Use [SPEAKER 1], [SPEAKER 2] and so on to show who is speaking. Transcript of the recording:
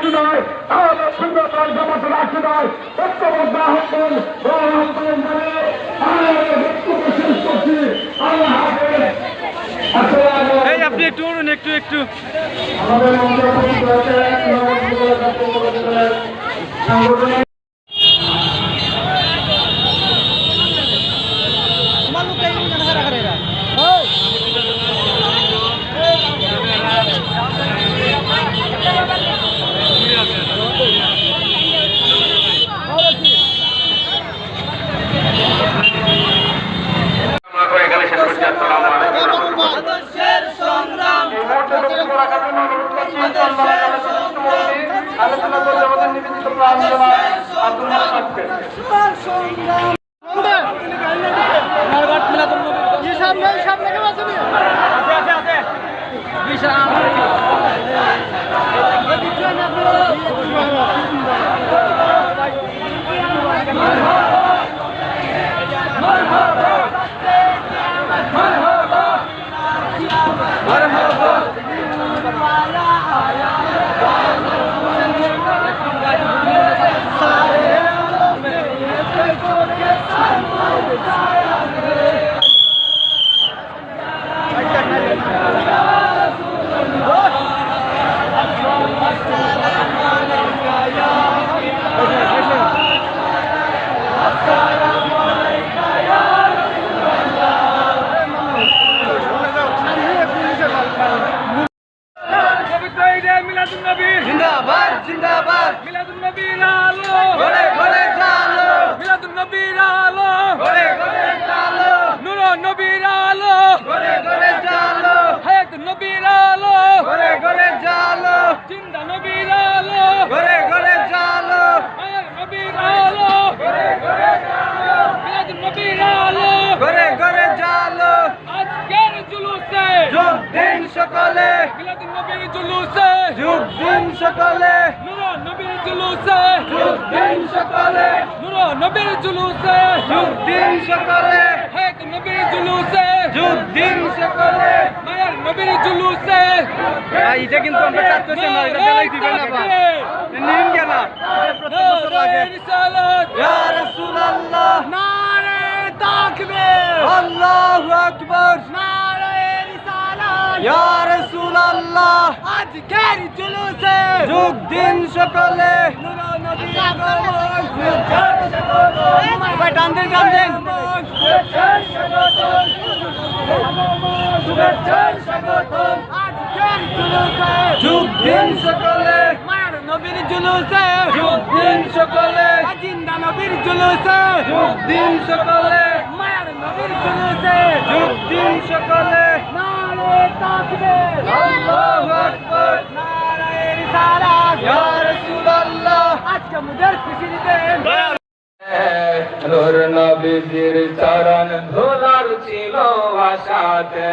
[SPEAKER 1] রাখতে নয় তাহলে জামাতে রাখতে ঐক্যবদ্ধ।
[SPEAKER 2] এই আপনি একটু উঠুন একটু একটু।
[SPEAKER 1] আমাদের আব্দুল
[SPEAKER 2] জিন্দাবাদ জিন্দাবাদ। ঘরে ঘরে দিন সকলে।
[SPEAKER 3] নবীর জুলুসে
[SPEAKER 2] যোগ দিন সকলে।
[SPEAKER 3] নবীর জুলুসে
[SPEAKER 2] যোগ দিন সকলে।
[SPEAKER 3] নবীর জুলুসে
[SPEAKER 2] যোগ দিন সকলে
[SPEAKER 3] হেক নবীর জুলুসে
[SPEAKER 2] যোগ দিন সকলে
[SPEAKER 3] মায়ার নবীর জুলুসে
[SPEAKER 2] এটা কিন্তু আমরা চাচ্ছি না। এটা দেলাই দিবেন আবার নিন কেন
[SPEAKER 3] রিসালাত
[SPEAKER 2] ইয়া রাসূলুল্লাহ।
[SPEAKER 3] নারে তাকবীর।
[SPEAKER 2] আল্লাহু আকবার।
[SPEAKER 3] নারে আজকের জুলুসে
[SPEAKER 2] যোগ দিন সকলে। টান দেন টান দেন যোগ দিন সকলে।
[SPEAKER 3] নবীর জুলুসে।
[SPEAKER 2] যোগ দিন সকলে।
[SPEAKER 3] জিন্দা নবীর জুলুসে।
[SPEAKER 2] যোগ দিন সকলে।
[SPEAKER 3] মায়ার নবীর জুলুসে।
[SPEAKER 2] যোগ দিন সকলে।
[SPEAKER 3] নারে তাকবীর
[SPEAKER 1] নূর নবীজির চরণ ধুলার ছিল আশাতে।